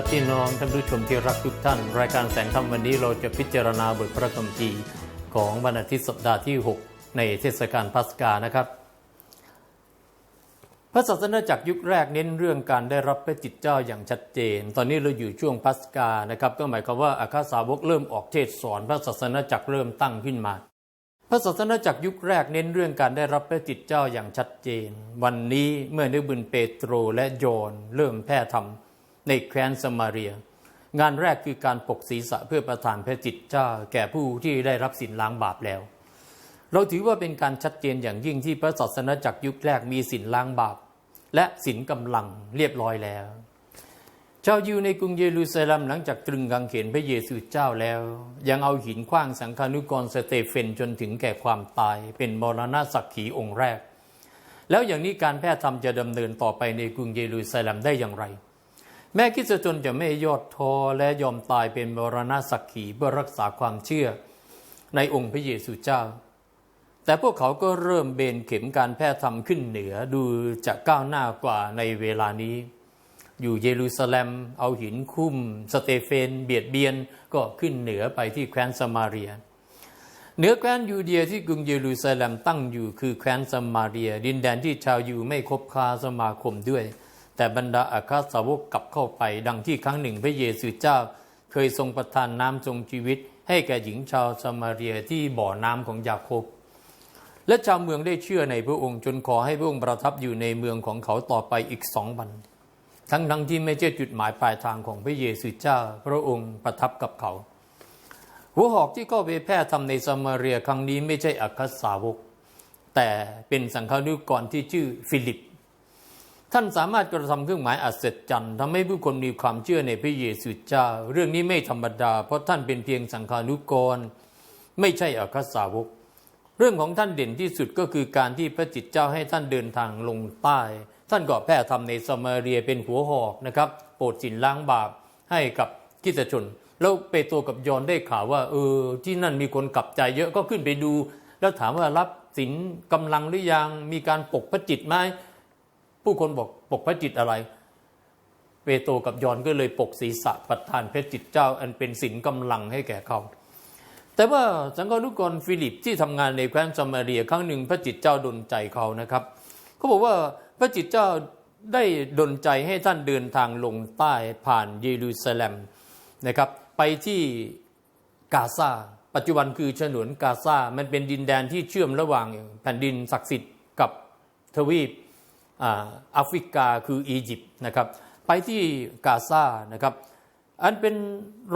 ครับพี่น้องท่านผู้ชมที่รักทุกท่าน รายการแสงธรรมวันนี้เราจะพิจารณาบทพระคัมภีร์ของวันอาทิตย์สัปดาห์ที่ 6 ในเทศกาลพัสกานะครับ พระศาสนาจักรยุคแรกเน้นเรื่องการได้รับพระจิตเจ้าอย่างชัดเจน ตอนนี้เราอยู่ช่วงพัสกานะครับก็หมายความว่าอาคาสาวกเริ่มออกเทศสอนพระศาสนาจักรเริ่มตั้งขึ้นมาพระศาสนาจักรยุคแรกเน้นเรื่องการได้รับพระจิตเจ้าอย่างชัดเจน วันนี้เมื่อนึกบุญเปโตรและโยนเริ่มแพร่ธรรม ในแคว้นสมาเรีย งานแรกคือการปกศีรษะเพื่อประทานพระจิตเจ้าแก่ผู้ที่ได้รับสินล้างบาปแล้ว เราถือว่าเป็นการชัดเจนอย่างยิ่งที่พระศาสนาจักรยุคแรกมีสินล้างบาป และสินกำลังเรียบร้อยแล้วชาวยิวในกรุงเยรูซาเล็มหลังจากตรึงกางเขนพระเยซูเจ้าแล้ว ยังเอาหินขว้างสังฆานุกรสเตเฟนจนถึงแก่ความตายเป็นมรณะสักขีองค์แรก แล้วอย่างนี้การแพทย์ธรรมจะดำเนินต่อไปในกรุงเยรูซาเล็มได้อย่างไร แม้คริสตชนจะไม่ยอดท้อและยอมตายเป็นมรณะสักขีเพื่อรักษาความเชื่อในองค์พระเยซูเจ้า แต่พวกเขาก็เริ่มเบนเข็มการแพทย์ธรรมขึ้นเหนือดูจะก้าวหน้ากว่าในเวลานี้ อยู่เยรูซาเล็มเอาหินคุ้ม สเตเฟน เบียดเบียนก็ขึ้นเหนือไปที่แคว้นสมาเรีย เหนือแคว้นยูเดียที่กรุงเยรูซาเล็มตั้งอยู่คือแคว้นสมาเรีย ดินแดนที่ชาวยูไม่คบค้าสมาคมด้วย แต่บรรดาอาคาสาวกกลับเข้าไป ดังที่ครั้งหนึ่งพระเยซูเจ้า เคยทรงประทานน้ำทรงชีวิต ให้แก่หญิงชาวสมาเรียที่บ่อน้ำของยาโคบ และชาวเมืองได้เชื่อในพระองค์จนขอให้พระองค์ประทับอยู่ในเมืองของเขาต่อไปอีกสองวัน ทั้งทั้งที่ไม่ใช่จุดหมายปลายทางของพระเยซูเจ้า พระองค์ประทับกับเขา หัวหอกที่เข้าไปแพร่ทำในสมาเรียครั้งนี้ไม่ใช่อัครสาวก แต่เป็นสังฆานุกรที่ชื่อฟิลิป ท่านสามารถกระทำเครื่องหมายอัศจรรย์ทำให้ผู้คนมีความเชื่อในพระเยซูเจ้า เรื่องนี้ไม่ธรรมดา เพราะท่านเป็นเพียงสังฆานุกร ไม่ใช่อัครสาวก เรื่องของท่านเด่นที่สุดก็คือการที่พระจิตเจ้าให้ท่านเดินทางลงใต้ ท่านก็แพร่ทำในสมาเรียเป็นหัวหอกนะครับ โปรดสินล้างบาปให้กับคริสตชน แล้วเปโตรกับยอนได้ข่าวว่า เออ ที่นั่นมีคนกลับใจเยอะก็ขึ้นไปดู แล้วถามว่ารับสินกำลังหรือยังมีการปกพระจิตไหม ผู้คนบอกปกพระจิตอะไร เปโตรกับยอนก็เลยปกศีรษะประทานพระจิตเจ้า อันเป็นสินกำลังให้แก่เขา แต่ว่าสังฆานุกรฟิลิปที่ทำงานในแคว้นสมาเรียครั้งหนึ่งพระจิตเจ้าดลใจเขานะครับเขาบอกว่าพระจิตเจ้าได้ดลใจให้ท่านเดินทางลงใต้ผ่านเยรูซาเล็มนะครับ ไปที่กาซาปัจจุบันคือฉนวนกาซามันเป็นดินแดนที่เชื่อมระหว่างแผ่นดินศักดิ์สิทธิ์กับทวีป แอฟริกาคืออียิปต์นะครับไปที่กาซานะครับอันเป็น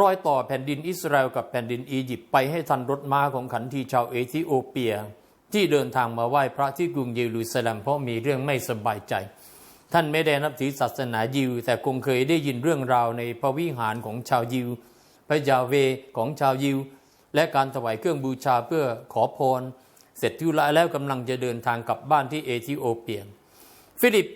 รอยต่อแผ่นดินอิสราเอลกับแผ่นดินอียิปต์ไปให้ทันรถม้าของขันทีชาวเอธิโอเปีย ที่เดินทางมาไหว้พระที่กรุงเยรูซาเล็มเพราะมีเรื่องไม่สบายใจ ท่านไม่ได้นับถือศาสนายิว แต่คงเคยได้ยินเรื่องราวในพระวิหารของชาวยิว พระยาเวของชาวยิว และการถวายเครื่องบูชาเพื่อขอพร เสร็จธุระแล้วกำลังจะเดินทางกลับบ้านที่เอธิโอเปีย ฟิลิป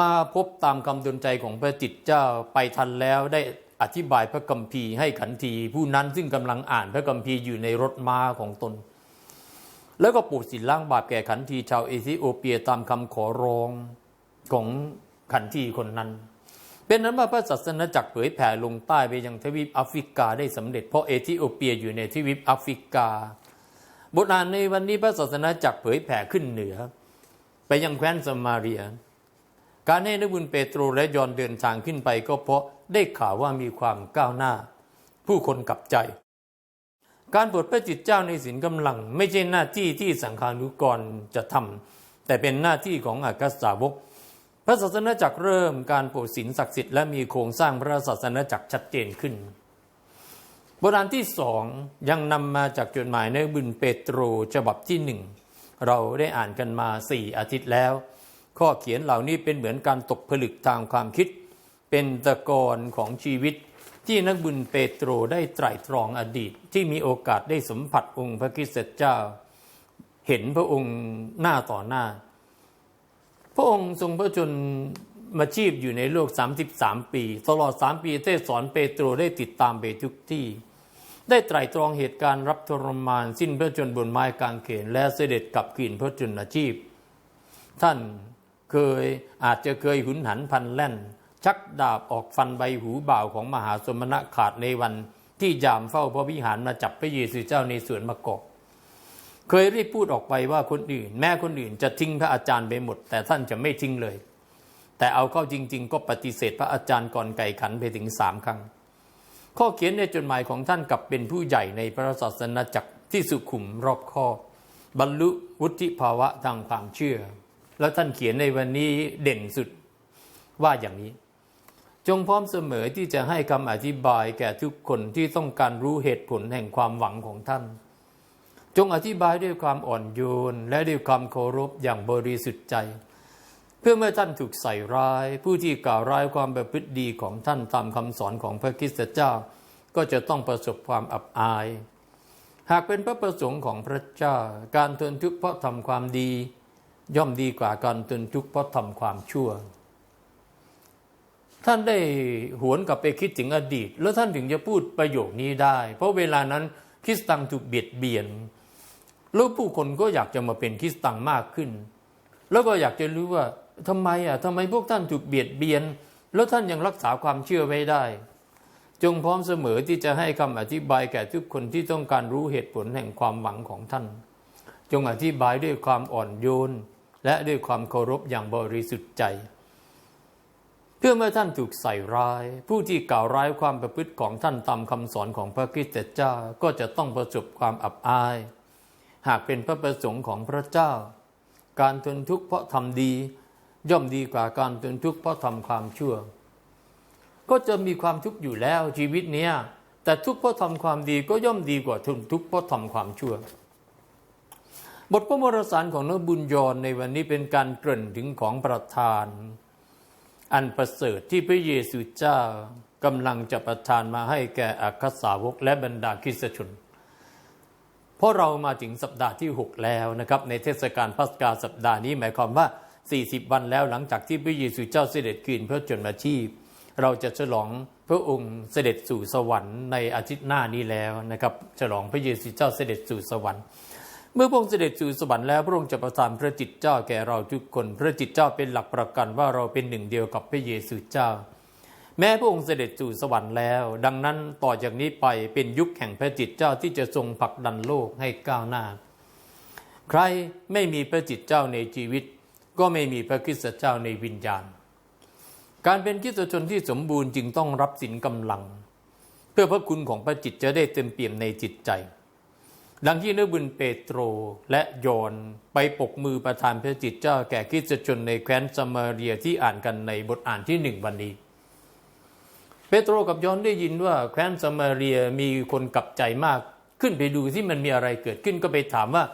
มาพบตามคำดลใจของพระจิตเจ้าไปทันแล้วได้อธิบายพระคัมภีร์ให้ขันทีผู้นั้นซึ่งกำลังอ่านพระคัมภีร์อยู่ในรถม้าของตน แล้วก็ปูดสินล้างบาปแก่ขันทีชาวเอธิโอเปียตามคำขอร้องของขันทีคนนั้น เป็นนั้นว่าพระศาสนาจักรเผยแผ่ลงใต้ไปยังทวีปแอฟริกาได้สำเร็จเพราะเอธิโอเปียอยู่ในทวีปแอฟริกา บทอ่านในวันนี้พระศาสนาจักรเผยแผ่ขึ้นเหนือ ไปยังแคว้นสมาเรีย การให้นักบุญเปโตรและยอนเดินทางขึ้นไปก็เพราะได้ข่าวว่ามีความก้าวหน้า ผู้คนกลับใจ การโปรดพระจิตเจ้าในศีลกำลัง ไม่ใช่หน้าที่ที่สังฆานุกรจะทำแต่เป็นหน้าที่ของอัครสาวก พระศาสนาจักรเริ่มการโปรดศีลศักดิ์สิทธิ์และมีโครงสร้างพระศาสนาจักรชัดเจนขึ้นพบทอ่านที่สองยังนำมาจากจดหมายในบุญเปโตรฉบับที่หนึ่ง เราได้อ่านกันมาสี่อาทิตย์แล้ว ข้อเขียนเหล่านี้เป็นเหมือนการตกผลึกทางความคิด เป็นตะกอนของชีวิต ที่นักบุญเปโตรได้ไตร่ตรองอดีต ที่มีโอกาสได้สัมผัสองค์พระคริสต์เจ้า เห็นพระองค์หน้าต่อหน้า พระองค์ทรงพระชนมาชีพอยู่ในโลก 33 ปี ตลอด 3 ปีเทศสอนเปโตรได้ติดตามไปทุกที่ ได้ไตร่ตรองเหตุการณ์รับทรมานสิ้นพระชนบนไม้กางเขนและเสด็จกลับกินพระชนอาชีพ ท่านเคยอาจจะเคยหุนหันพันแล่น ชักดาบออกฟันใบหูบ่าวของมหาสมณะขาดในวันที่ยามเฝ้าพระวิหารมาจับพระเยซูเจ้าในสวนมะกอกเคยรีบพูดออกไปว่าคนอื่น แม้คนอื่นจะทิ้งพระอาจารย์ไปหมด แต่ท่านจะไม่ทิ้งเลย แต่เอาเข้าจริง ๆ ก็ปฏิเสธพระอาจารย์ก่อนไก่ขันไปถึงสามครั้ง ข้อเขียนในจดหมายของท่านกับเป็นผู้ใหญ่ในพระศาสนาจักรที่สุขุมรอบคอบบรรลุวุฒิภาวะทางความเชื่อ แล้วท่านเขียนในวันนี้เด่นสุดว่าอย่างนี้ จงพร้อมเสมอที่จะให้คำอธิบายแก่ทุกคนที่ต้องการรู้เหตุผลแห่งความหวังของท่าน จงอธิบายด้วยความอ่อนโยนและด้วยความเคารพอย่างบริสุทธิ์ใจ เพื่อเมื่อท่านถูกใส่ร้าย ผู้ที่กล่าวร้ายความประพฤติดีของท่านตามคำสอนของพระคริสตเจ้า ก็จะต้องประสบความอับอาย หากเป็นพระประสงค์ของพระเจ้า การทนทุกข์เพราะทำความดี ย่อมดีกว่าการทนทุกข์เพราะทำความชั่ว ท่านได้หวนกลับไปคิดถึงอดีต แล้วท่านถึงจะพูดประโยคนี้ได้ เพราะเวลานั้นคริสตังถูกเบียดเบียนแล้วผู้คนก็อยากจะมาเป็นคริสตังมากขึ้น แล้วก็อยากจะรู้ว่า ทำไมอะทำไมพวกท่านถูกเบียดเบียน แล้วท่านยังรักษาความเชื่อไว้ได้ จงพร้อมเสมอที่จะให้คำอธิบายแก่ทุกคนที่ต้องการรู้เหตุผลแห่งความหวังของท่าน จงอธิบายด้วยความอ่อนโยน และด้วยความเคารพอย่างบริสุทธิ์ใจ เพื่อเมื่อท่านถูกใส่ร้าย ผู้ที่กล่าวร้ายความประพฤติของท่านตามคำสอนของพระคริสต์เจ้าก็จะต้องประสบความอับอาย หากเป็นพระประสงค์ของพระเจ้า การทนทุกข์เพราะทำดี ย่อมดีกว่าการทนทุกข์เพราะทำความชั่ว ก็จะมีความทุกข์อยู่แล้วชีวิตเนี้ยแต่ทุกข์เพราะทำความดีก็ย่อมดีกว่าทนทุกข์เพราะทำความชั่ว บทพระวรสารของนบุญยรในวันนี้เป็นการเกริ่นถึงของประทาน อันประเสริฐที่พระเยซูเจ้ากำลังจะประทานมาให้แก่อัครสาวกและบรรดาคริสตชน เพราะเรามาถึงสัปดาห์ที่ 6 แล้วนะครับ ในเทศกาลพัสกาสัปดาห์นี้หมายความว่า 40 วันแล้วหลังจากที่พระเยซูเจ้าเสด็จคืนพระชนมาชีพ เราจะฉลองพระองค์เสด็จสู่สวรรค์ในอาทิตย์หน้านี้แล้วนะครับ ฉลองพระเยซูเจ้าเสด็จสู่สวรรค์ เมื่อพระองค์เสด็จสู่สวรรค์แล้วพระองค์จะประทานพระจิตเจ้าแก่เราทุกคน พระจิตเจ้าเป็นหลักประกันว่าเราเป็นหนึ่งเดียวกับพระเยซูเจ้า แม้พระองค์เสด็จสู่สวรรค์แล้ว ดังนั้นต่อจากนี้ไปเป็นยุคแห่งพระจิตเจ้าที่จะทรงผลักดันโลกให้ก้าวหน้า ใครไม่มีพระจิตเจ้าในชีวิต ก็ไม่มีพระคริสตเจ้าในวิญญาณ การเป็นคริสตชนที่สมบูรณ์จึงต้องรับสินกำลัง เพื่อพระคุณของพระจิตจะได้เต็มเปี่ยมในจิตใจ ดังที่นบุญเปโตรและโยนไปปกมือประทานพระจิตเจ้าแก่คริสตชนในแคว้นสมาเรียที่อ่านกันในบทอ่านที่หนึ่งวันนี้เปโตรกับยอนได้ยินว่าแคว้นสมาเรียมีคนกลับใจมาก ขึ้นไปดูที่มันมีอะไรเกิดขึ้นก็ไปถามว่า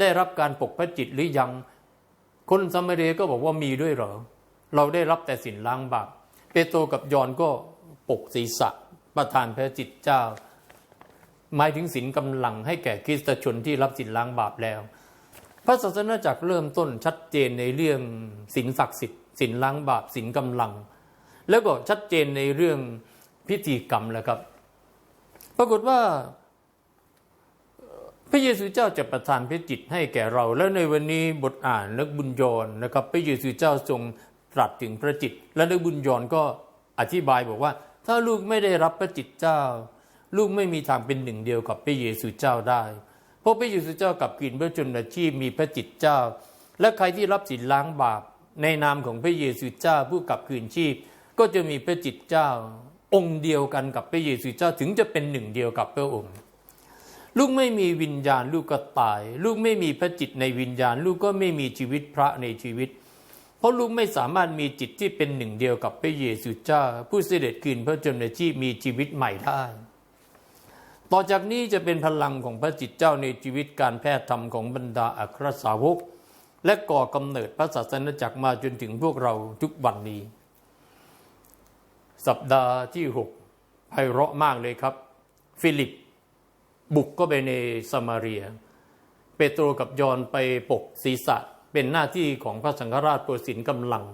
ได้รับการปกพระจิตหรือยัง คนสมาเรียก็บอกว่ามีด้วยเหรอ เราได้รับแต่สินล้างบาปเปโตรกับยอนก็ปกศีรษะประทานพระจิตเจ้า หมายถึงสินกำลังให้แก่คริสตชนที่รับสินล้างบาปแล้ว พระศาสนาจักรเริ่มต้นชัดเจนในเรื่องสินศักดิ์สิทธิ์สินล้างบาปสินกำลัง แล้วก็ชัดเจนในเรื่องพิธีกรรมแล้วครับ ปรากฏว่า พระเยซูเจ้าจะประทานพระจิตให้แก่เรา แล้วในวันนี้บทอ่านนักบุญยนนะครับพระเยซูเจ้าทรงตรัสถึงพระจิต และนักบุญยนก็อธิบายบอกว่า ถ้าลูกไม่ได้รับพระจิตเจ้า ลูกไม่มีทางเป็นหนึ่งเดียวกับพระเยซูเจ้าได้ เพราะพระเยซูเจ้ากับกินพระชนชีพมีพระจิตเจ้า และใครที่รับสินล้างบาปในนามของพระเยซูเจ้าผู้กับคืนชีพ ก็จะมีพระจิตเจ้า องค์เดียวกันกับพระเยซูเจ้าถึงจะเป็นหนึ่งเดียวกับพระองค์ ลูกไม่มีวิญญาณลูกก็ตาย ลูกไม่มีพระจิตในวิญญาณ ลูกก็ไม่มีชีวิตพระในชีวิต เพราะลูกไม่สามารถมีจิตที่เป็นหนึ่งเดียวกับพระเยซูเจ้า ผู้เสด็จคืนพระชนมาชีพมีชีวิตใหม่ได้ ต่อจากนี้จะเป็นพลังของพระจิตเจ้าในชีวิตการแพทย์ธรรมของบรรดาอัครสาวก และก่อกำเนิดพระศาสนาจักรมาจนถึงพวกเราทุกวันนี้ สัปดาห์ที่หกไพเราะมากเลยครับ ฟิลิป บุกก็ไปในสมาเรีย เปโตรกับยอนไปปกศีรษะเป็นหน้าที่ของพระสังฆราชโปรสินกำลัง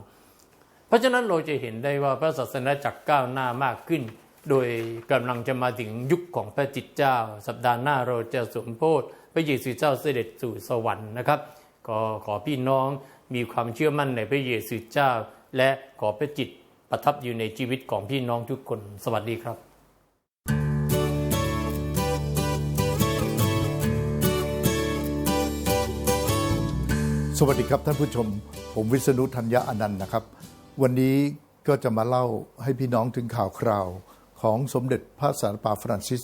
เพราะฉะนั้นเราจะเห็นได้ว่าพระศาสนาจักรก้าวหน้ามากขึ้น โดยกำลังจะมาถึงยุคของพระจิตเจ้า สัปดาห์หน้าเราจะสมโพธิพระเยซูเจ้าเสด็จสู่สวรรค์นะครับ ก็ขอพี่น้องมีความเชื่อมั่นในพระเยซูเจ้า และขอพระจิตประทับอยู่ในชีวิตของพี่น้องทุกคน สวัสดีครับ สวัสดีครับท่านผู้ชม ผมวิษณุธัญญาอนันต์นะครับ วันนี้ก็จะมาเล่าให้พี่น้องถึงข่าวคราวของสมเด็จพระสันตะปาฟรานซิส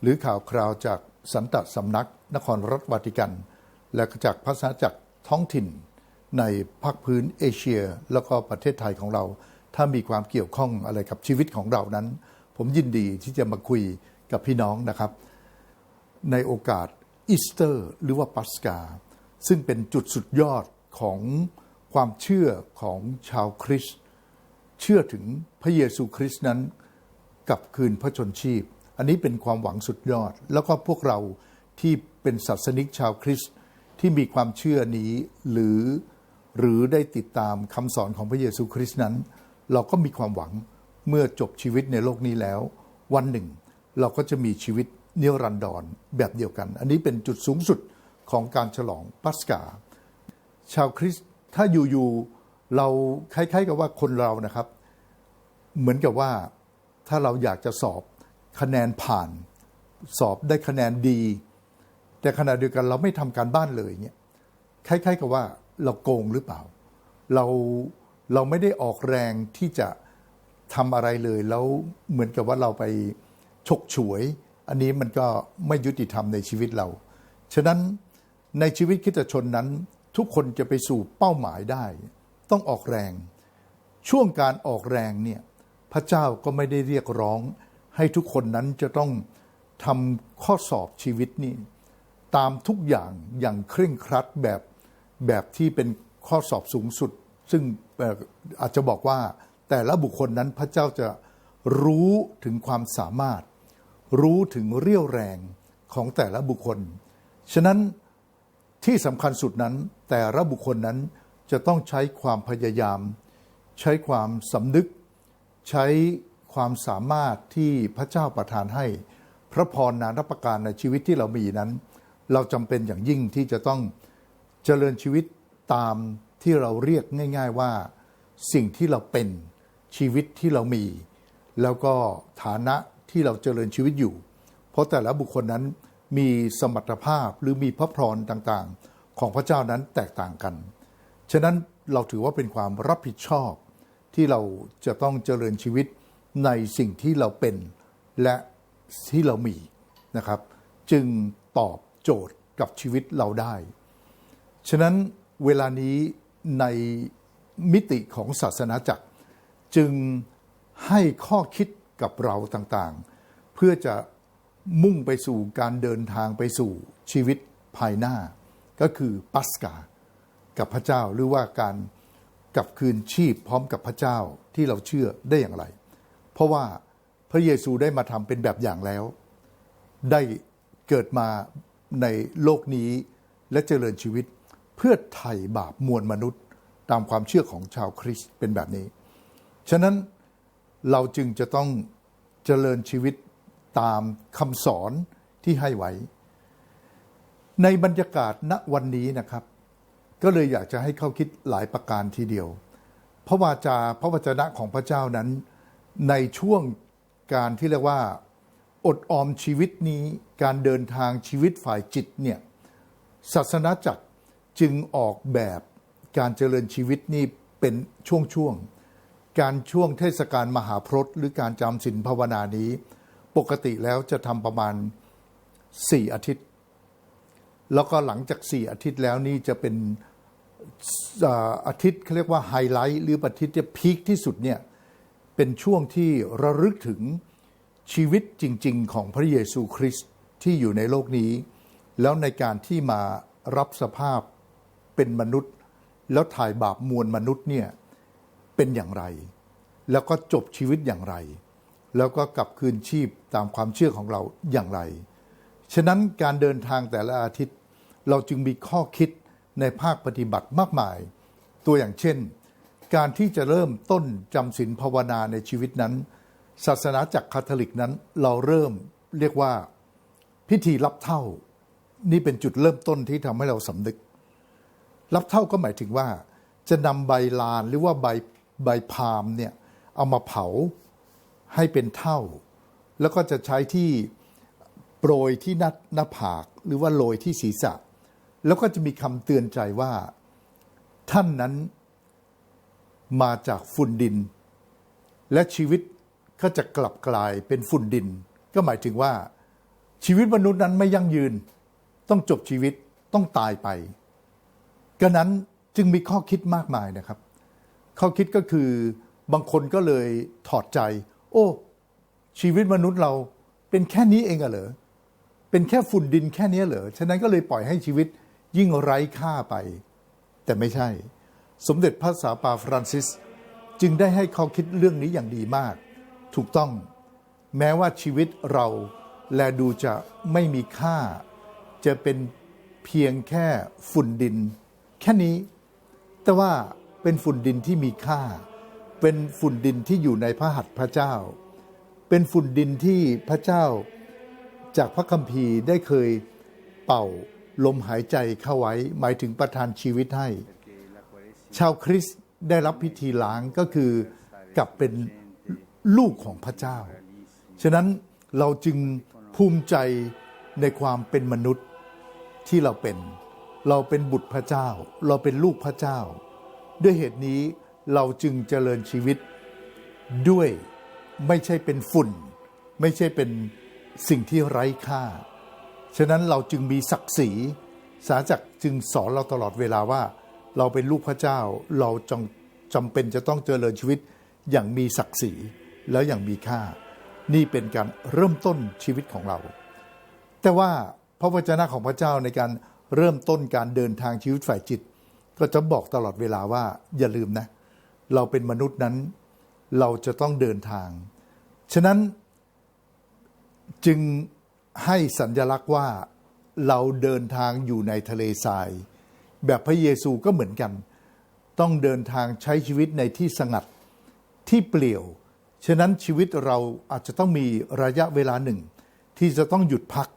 หรือข่าวคราวจากสันตสำนักนครรัฐวาติกัน และจากพระสาจักรท้องถิ่น ในภาคพื้นเอเชีย แล้วก็ประเทศไทยของเรา ถ้ามีความเกี่ยวข้องอะไรกับชีวิตของเรานั้น ผมยินดีที่จะมาคุยกับพี่น้องนะครับ ในโอกาสอีสเตอร์ หรือว่าปัสกา ซึ่งเป็นจุดสุดยอดของความเชื่อของชาวคริสต์เชื่อถึงพระเยซูคริสต์นั้นกลับคืนพระชนชีพ อันนี้เป็นความหวังสุดยอด แล้วก็พวกเราที่เป็นศาสนิกชาวคริสต์ที่มีความเชื่อนี้หรือหรือได้ติดตามคำสอนของพระเยซูคริสต์นั้น เราก็มีความหวังเมื่อจบชีวิตในโลกนี้แล้ว วันหนึ่ง เราก็จะมีชีวิตเนิรันดรแบบเดียวกัน อันนี้เป็นจุดสูงสุด ของการฉลองปัสกา ชาวคริสต์ถ้าอยู่ๆเราคล้ายๆกับว่าคนเรานะครับ เหมือนกับว่าถ้าเราอยากจะสอบคะแนนผ่าน สอบได้คะแนนดี แต่ขณะเดียวกันเราไม่ทำการบ้านเลยเนี่ยคล้ายๆกับว่าเราโกงหรือเปล่า เราเราไม่ได้ออกแรงที่จะทำอะไรเลย แล้วเหมือนกับว่าเราไปฉกฉวย อันนี้มันก็ไม่ยุติธรรมในชีวิตเรา ฉะนั้น ในชีวิตคริสตชนนั้น ทุกคนจะไปสู่เป้าหมายได้ ต้องออกแรง ช่วงการออกแรงเนี่ยพระเจ้าก็ไม่ได้เรียกร้อง ให้ทุกคนนั้นจะต้องทำข้อสอบชีวิตนี่ตามทุกอย่างอย่างเคร่งครัดแบบแบบที่เป็นข้อสอบสูงสุด ซึ่งอาจจะบอกว่าแต่ละบุคคลนั้นพระเจ้าจะรู้ถึงความสามารถ รู้ถึงเรี่ยวแรงของแต่ละบุคคล ฉะนั้น ที่สำคัญสุดนั้น แต่ละบุคคลนั้นจะต้องใช้ความพยายาม ใช้ความสำนึก ใช้ความสามารถที่พระเจ้าประทานให้ พระพรนานับประการในชีวิตที่เรามีนั้น เราจำเป็นอย่างยิ่งที่จะต้องเจริญชีวิตตามที่เราเรียกง่าย ๆว่า สิ่งที่เราเป็นชีวิตที่เรามี แล้วก็ฐานะที่เราเจริญชีวิตอยู่ เพราะแต่ละบุคคลนั้น มีสมรรถภาพหรือมีพระพรต่างๆ ของพระเจ้านั้นแตกต่างกัน ฉะนั้นเราถือว่าเป็นความรับผิดชอบที่เราจะต้องเจริญชีวิตในสิ่งที่เราเป็นและที่เรามีนะครับ จึงตอบโจทย์กับชีวิตเราได้ ฉะนั้นเวลานี้ในมิติของศาสนาจักร จึงให้ข้อคิดกับเราต่างๆ เพื่อจะ มุ่งไปสู่การเดินทางไปสู่ชีวิตภายหน้า ก็คือปัสกา กับพระเจ้าหรือว่าการกลับคืนชีพพร้อมกับพระเจ้าที่เราเชื่อได้อย่างไร เพราะว่าพระเยซูได้มาทำเป็นแบบอย่างแล้ว ได้เกิดมาในโลกนี้และเจริญชีวิตเพื่อไถ่บาปมวลมนุษย์ ตามความเชื่อของชาวคริสต์เป็นแบบนี้ ฉะนั้นเราจึงจะต้องเจริญชีวิต ตามคำสอนที่ให้ไว้ ในบรรยากาศณวันนี้นะครับ ก็เลยอยากจะให้เข้าคิดหลายประการทีเดียว พระวาจาพระวจนะของพระเจ้านั้น ในช่วงการที่เรียกว่า อดออมชีวิตนี้การเดินทางชีวิตฝ่ายจิตเนี่ยศาสนาจักรจึงออกแบบการเจริญชีวิตนี้เป็นช่วงๆการช่วงเทศกาลมหาพรตหรือการจำศีลภาวนานี้ ปกติแล้วจะทำประมาณ 4 อาทิตย์ แล้วก็หลังจาก 4 อาทิตย์แล้วนี่จะเป็นอาอาทิตย์เขาเรียกว่าไฮไลท์หรืออาทิตย์ที่พีคที่สุดเนี่ยเป็นช่วงที่ระลึกถึงชีวิตจริง ๆ ของพระเยซูคริสต์ที่อยู่ในโลกนี้ แล้วในการที่มารับสภาพเป็นมนุษย์ แล้วถ่ายบาปมวลมนุษย์เนี่ยเป็นอย่างไร แล้วก็จบชีวิตอย่างไร แล้วก็กลับคืนชีพตามความเชื่อของเราอย่างไร ฉะนั้นการเดินทางแต่ละอาทิตย์ เราจึงมีข้อคิดในภาคปฏิบัติมากมาย ตัวอย่างเช่น การที่จะเริ่มต้นจำศีลภาวนาในชีวิตนั้น ศาสนาจักรคาทอลิกนั้นเราเริ่มเรียกว่าพิธีรับเท่า นี่เป็นจุดเริ่มต้นที่ทำให้เราสำนึก รับเท่าก็หมายถึงว่า จะนำใบลานหรือว่าใบใบพามเนี่ยเอามาเผา ให้เป็นเท่า แล้วก็จะใช้ที่โปรยที่หน้าหน้าผากหรือว่าโรยที่ศีรษะ แล้วก็จะมีคำเตือนใจว่าท่านนั้นมาจากฝุ่นดิน และชีวิตก็จะกลับกลายเป็นฝุ่นดิน ก็หมายถึงว่า ชีวิตมนุษย์นั้นไม่ยั่งยืน ต้องจบชีวิตต้องตายไปก็นั้นจึงมีข้อคิดมากมายนะครับ ข้อคิดก็คือบางคนก็เลยถอดใจ อ้ ชีวิตมนุษย์เราเป็นแค่นี้เองอะเหรอเป็นแค่ฝุ่นดินแค่นี้เหรอฉะนั้นก็เลยปล่อยให้ชีวิตยิ่งไร้ค่าไป แต่ไม่ใช่ สมเด็จพระสาปาฟรานซิส จึงได้ให้ข้อคิดเรื่องนี้อย่างดีมาก ถูกต้อง แม้ว่าชีวิตเราแลดูจะไม่มีค่า จะเป็นเพียงแค่ฝุ่นดิน แค่นี้ แต่ว่าเป็นฝุ่นดินที่มีค่า เป็นฝุ่นดินที่อยู่ในพระหัตถ์พระเจ้า เป็นฝุ่นดินที่พระเจ้า จากพระคัมภีร์ได้เคยเป่าลมหายใจเข้าไว้ หมายถึงประทานชีวิตให้ ชาวคริสต์ได้รับพิธีล้างก็คือกลับเป็นลูกของพระเจ้า ฉะนั้นเราจึงภูมิใจในความเป็นมนุษย์ที่เราเป็น เราเป็นบุตรพระเจ้า เราเป็นลูกพระเจ้า ด้วยเหตุนี้ เราจึงเจริญชีวิตด้วยไม่ใช่เป็นฝุ่น ไม่ใช่เป็นสิ่งที่ไร้ค่า ฉะนั้นเราจึงมีศักดิ์ศรีสาจักจึงสอนเราตลอดเวลาว่า เราเป็นลูกพระเจ้าเราจงจำเป็นจะต้องเจริญชีวิตอย่างมีศักดิ์ศรีแล้วอย่างมีค่า นี่เป็นการเริ่มต้นชีวิตของเรา แต่ว่าพระวจนะของพระเจ้าในการเริ่มต้นการเดินทางชีวิตฝ่ายจิต ก็จะบอกตลอดเวลาว่าอย่าลืมนะ เราเป็นมนุษย์นั้น เราจะต้องเดินทาง ฉะนั้นจึงให้สัญญลักษณ์ว่าเราเดินทางอยู่ในทะเลทราย แบบพระเยซูก็เหมือนกัน ต้องเดินทางใช้ชีวิตในที่สงัดที่เปลี่ยว ฉะนั้นชีวิตเราอาจจะต้องมีระยะเวลาหนึ่ง ที่จะต้องหยุดพัก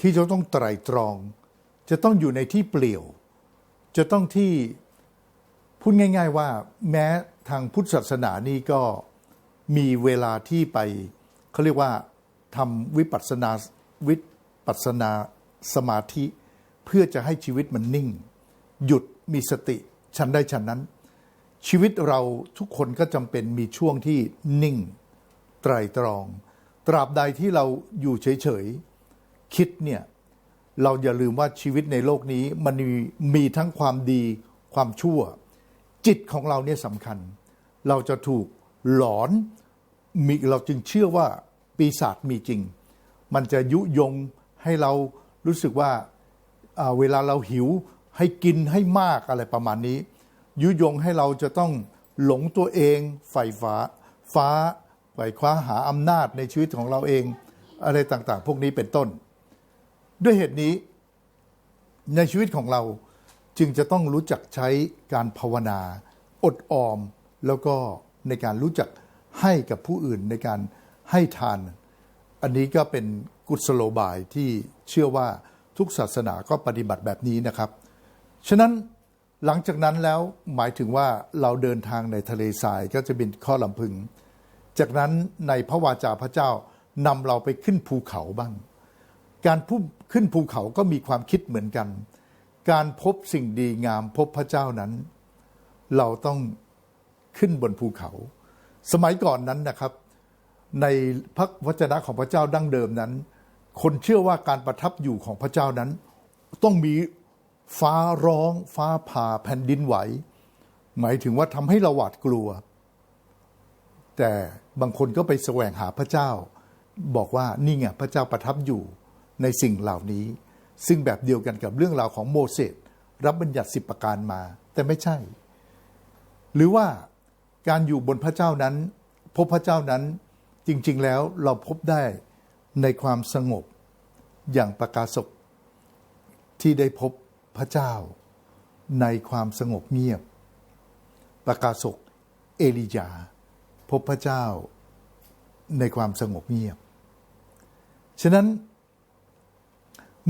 ที่จะต้องไตรตรอง จะต้องอยู่ในที่เปลี่ยว จะต้องที่ พูดง่าย ๆ ว่าแม้ทางพุทธศาสนานี่ก็มีเวลาที่ไปเขาเรียกว่าทำวิปัสสนาวิปัสสนาสมาธิ เพื่อจะให้ชีวิตมันนิ่ง หยุดมีสติฉันได้ฉันนั้น ชีวิตเราทุกคนก็จำเป็นมีช่วงที่นิ่ง ไตรตรอง ตราบใดที่เราอยู่เฉยๆคิดเนี่ยเราอย่าลืมว่าชีวิตในโลกนี้มันมีมีทั้งความดีความชั่ว จิตของเราเนี่ยสำคัญ เราจะถูกหลอนมีเราจึงเชื่อว่าปีศาจมีจริง มันจะยุยงให้เรารู้สึกว่าเวลาเราหิวให้กินให้มากอะไรประมาณนี้ ยุยงให้เราจะต้องหลงตัวเองใฝ่ฟ้าฟ้าไฝ่คว้าหาอำนาจในชีวิตของเราเอง อะไรต่างๆ พวกนี้เป็นต้น ด้วยเหตุนี้ในชีวิตของเรา จึงจะต้องรู้จักใช้การภาวนา อดออม แล้วก็ในการรู้จักให้กับผู้อื่นในการให้ทาน อันนี้ก็เป็นกุศโลบายที่เชื่อว่าทุกศาสนาก็ปฏิบัติแบบนี้นะครับ ฉะนั้นหลังจากนั้นแล้วหมายถึงว่าเราเดินทางในทะเลทรายก็จะเป็นข้อลำพึง จากนั้นในพระวาจาพระเจ้านำเราไปขึ้นภูเขาบ้าง การพุ่ขึ้นภูเขาก็มีความคิดเหมือนกัน การพบสิ่งดีงามพบพระเจ้านั้น เราต้องขึ้นบนภูเขา สมัยก่อนนั้นนะครับ ในพระวจนะของพระเจ้าดั้งเดิมนั้น คนเชื่อว่าการประทับอยู่ของพระเจ้านั้น ต้องมีฟ้าร้อง ฟ้าผ่าแผ่นดินไหว หมายถึงว่าทำให้เราหวาดกลัว แต่บางคนก็ไปแสวงหาพระเจ้า บอกว่านี่ไงพระเจ้าประทับอยู่ในสิ่งเหล่านี้ ซึ่งแบบเดียวกันกับเรื่องราวของโมเสสรับบัญญัติสิบประการมา แต่ไม่ใช่ หรือว่าการอยู่บนพระเจ้านั้น พบพระเจ้านั้นจริงๆแล้วเราพบได้ในความสงบอย่างประกาศกที่ได้พบพระเจ้าในความสงบเงียบ ประกาศกเอลียา พบพระเจ้าในความสงบเงียบ ฉะนั้น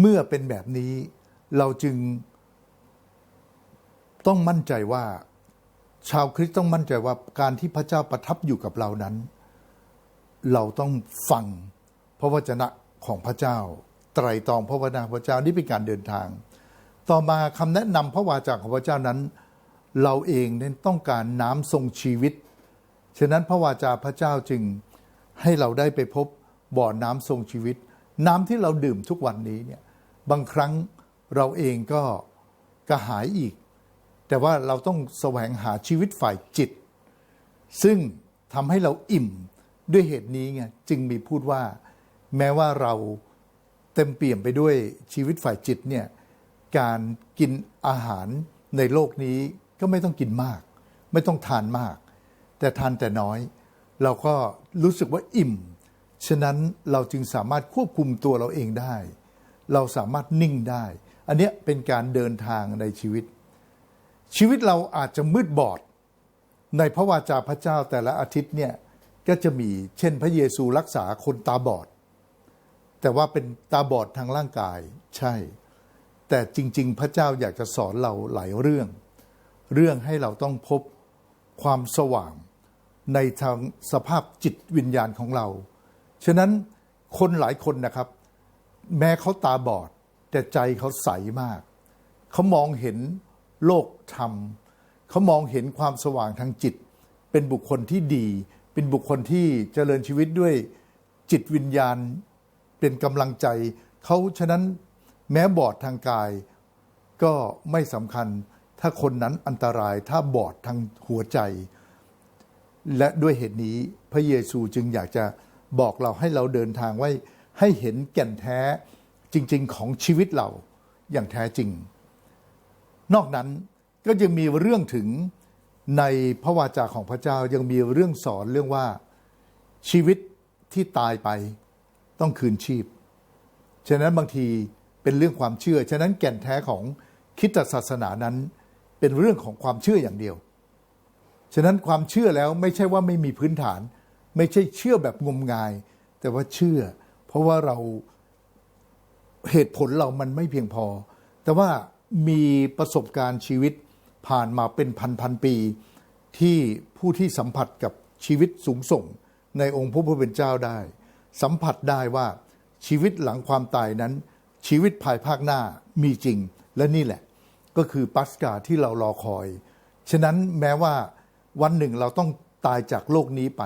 เมื่อเป็นแบบนี้เราจึงต้องมั่นใจว่า ชาวคริสต์ต้องมั่นใจว่าการที่พระเจ้าประทับอยู่กับเรานั้น เราต้องฟังพระวจนะของพระเจ้า ไตรตรองพระวจนะพระเจ้านี่เป็นการเดินทาง ต่อมาคำแนะนำพระวาจาของพระเจ้านั้น เราเองนั้นต้องการน้ำทรงชีวิต ฉะนั้นพระวาจาพระเจ้าจึงให้เราได้ไปพบบ่อน้ำทรงชีวิต น้ำที่เราดื่มทุกวันนี้เนี่ยบางครั้งเราเองก็กระหายอีก แต่ว่าเราต้องแสวงหาชีวิตฝ่ายจิต ซึ่งทำให้เราอิ่มด้วยเหตุนี้ไงจึงมีพูดว่า แม้ว่าเราเต็มเปี่ยมไปด้วยชีวิตฝ่ายจิตเนี่ยการกินอาหารในโลกนี้ก็ไม่ต้องกินมาก ไม่ต้องทานมาก แต่ทานแต่น้อย เราก็รู้สึกว่าอิ่ม ฉะนั้นเราจึงสามารถควบคุมตัวเราเองได้ เราสามารถนิ่งได้ อันนี้เป็นการเดินทางในชีวิต ชีวิตเราอาจจะมืดบอด ในพระวาจาพระเจ้าแต่ละอาทิตย์เนี่ยก็จะมีเช่นพระเยซูรักษาคนตาบอด แต่ว่าเป็นตาบอดทางร่างกายใช่ แต่จริง ๆ พระเจ้าอยากจะสอนเราหลายเรื่อง เรื่องให้เราต้องพบความสว่างในทางสภาพจิตวิญญาณของเรา ฉะนั้นคนหลายคนนะครับ แม้เขาตาบอด แต่ใจเขาใสมาก เขามองเห็นโลกธรรม เขามองเห็นความสว่างทางจิต เป็นบุคคลที่ดี เป็นบุคคลที่เจริญชีวิตด้วยจิตวิญญาณเป็นกำลังใจ เขาฉะนั้นแม้บอดทางกาย ก็ไม่สำคัญถ้าคนนั้นอันตรายถ้าบอดทางหัวใจ และด้วยเหตุนี้พระเยซูจึงอยากจะ บอกเราให้เราเดินทางไว้ ให้เห็นแก่นแท้จริง ๆ ของชีวิตเราอย่างแท้จริง นอกนั้นก็ยังมีเรื่องถึงในพระวาจาของพระเจ้ายังมีเรื่องสอนเรื่องว่าชีวิตที่ตายไปต้องคืนชีพ ฉะนั้นบางทีเป็นเรื่องความเชื่อ ฉะนั้นแก่นแท้ของคิดศาสนานั้นเป็นเรื่องของความเชื่ออย่างเดียว ฉะนั้นความเชื่อแล้วไม่ใช่ว่าไม่มีพื้นฐาน ไม่ใช่เชื่อแบบงมงาย แต่ว่าเชื่อ เพราะว่าเราเหตุผลเรามันไม่เพียงพอ แต่ว่ามีประสบการณ์ชีวิตผ่านมาเป็นพันพันปี ที่ผู้ที่สัมผัสกับชีวิตสูงส่ง ในองค์พระผู้เป็นเจ้าได้ สัมผัสได้ว่าชีวิตหลังความตายนั้น ชีวิตภายภาคหน้ามีจริง และนี่แหละ ก็คือปัสกาที่เรารอคอย ฉะนั้นแม้ว่าวันหนึ่งเราต้องตายจากโลกนี้ไป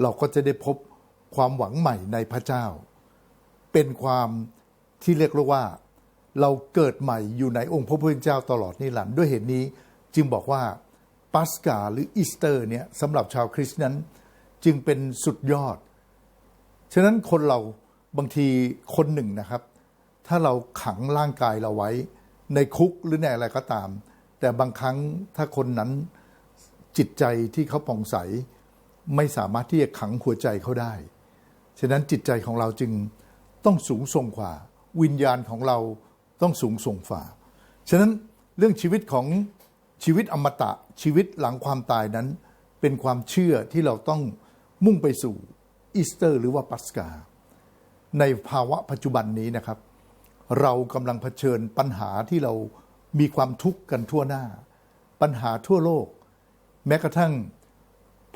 เราก็จะได้พบความหวังใหม่ในพระเจ้า เป็นความที่เรียกว่า เราเกิดใหม่อยู่ในองค์พระผู้เป็นเจ้าตลอดนิรันดร์ด้วยเหตุนี้จึงบอกว่าปัสกาหรืออีสเตอร์เนี่ยสำหรับชาวคริสต์นั้นจึงเป็นสุดยอด ฉะนั้นคนเราบางทีคนหนึ่งนะครับ ถ้าเราขังร่างกายเราไว้ ในคุกหรือในอะไรก็ตาม แต่บางครั้งถ้าคนนั้นจิตใจที่เขาผ่องใส ไม่สามารถที่จะขังหัวใจเขาได้ ฉะนั้นจิตใจของเราจึงต้องสูงส่งกว่า วิญญาณของเราต้องสูงส่งฝ่า ฉะนั้นเรื่องชีวิตของชีวิตอมตะชีวิตหลังความตายนั้น เป็นความเชื่อที่เราต้องมุ่งไปสู่อีสเตอร์ หรือว่าปัสกา ในภาวะปัจจุบันนี้นะครับ เรากำลังเผชิญปัญหาที่เรามีความทุกข์กันทั่วหน้า ปัญหาทั่วโลก แม้กระทั่ง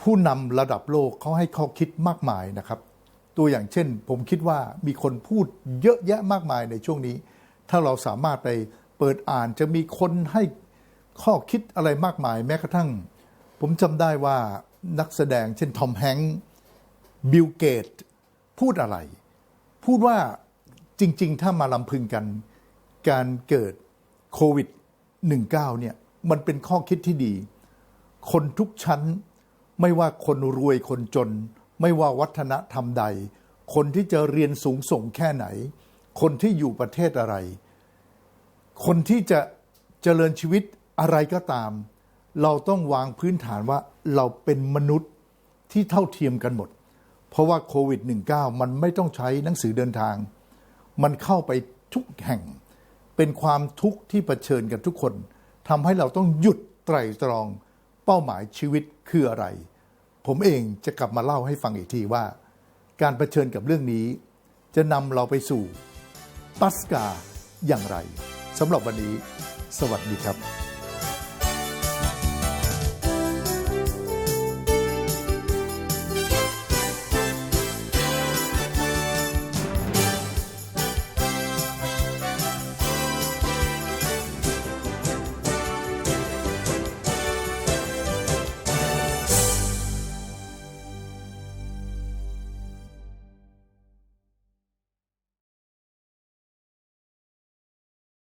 ผู้นำระดับโลกเขาให้ข้อคิดมากมายนะครับ ตัวอย่างเช่น ผมคิดว่ามีคนพูดเยอะแยะมากมายในช่วงนี้ ถ้าเราสามารถไปเปิดอ่านจะมีคนให้ข้อคิดอะไรมากมาย แม้กระทั่ง ผมจำได้ว่านักแสดงเช่นทอมแฮงค์บิลเกตพูดอะไร พูดว่าจริง ๆ ถ้ามาลำพึงกัน การเกิดโควิด 19 เนี่ยมันเป็นข้อคิดที่ดี คนทุกชั้น ไม่ว่าคนรวยคนจน ไม่ว่าวัฒนธรรมใด คนที่จะเรียนสูงส่งแค่ไหน คนที่อยู่ประเทศอะไร คนที่จะเจริญชีวิตอะไรก็ตาม เราต้องวางพื้นฐานว่าเราเป็นมนุษย์ที่เท่าเทียมกันหมด เพราะว่าโควิด -19 มันไม่ต้องใช้หนังสือเดินทาง มันเข้าไปทุกแห่ง เป็นความทุกข์ที่เผชิญกันทุกคนทำให้เราต้องหยุดไตรตรองเป้าหมายชีวิตคืออะไร ผมเองจะกลับมาเล่าให้ฟังอีกทีว่า การเผชิญกับเรื่องนี้ จะนำเราไปสู่ปัสกาอย่างไรสำหรับวันนี้ สวัสดีครับ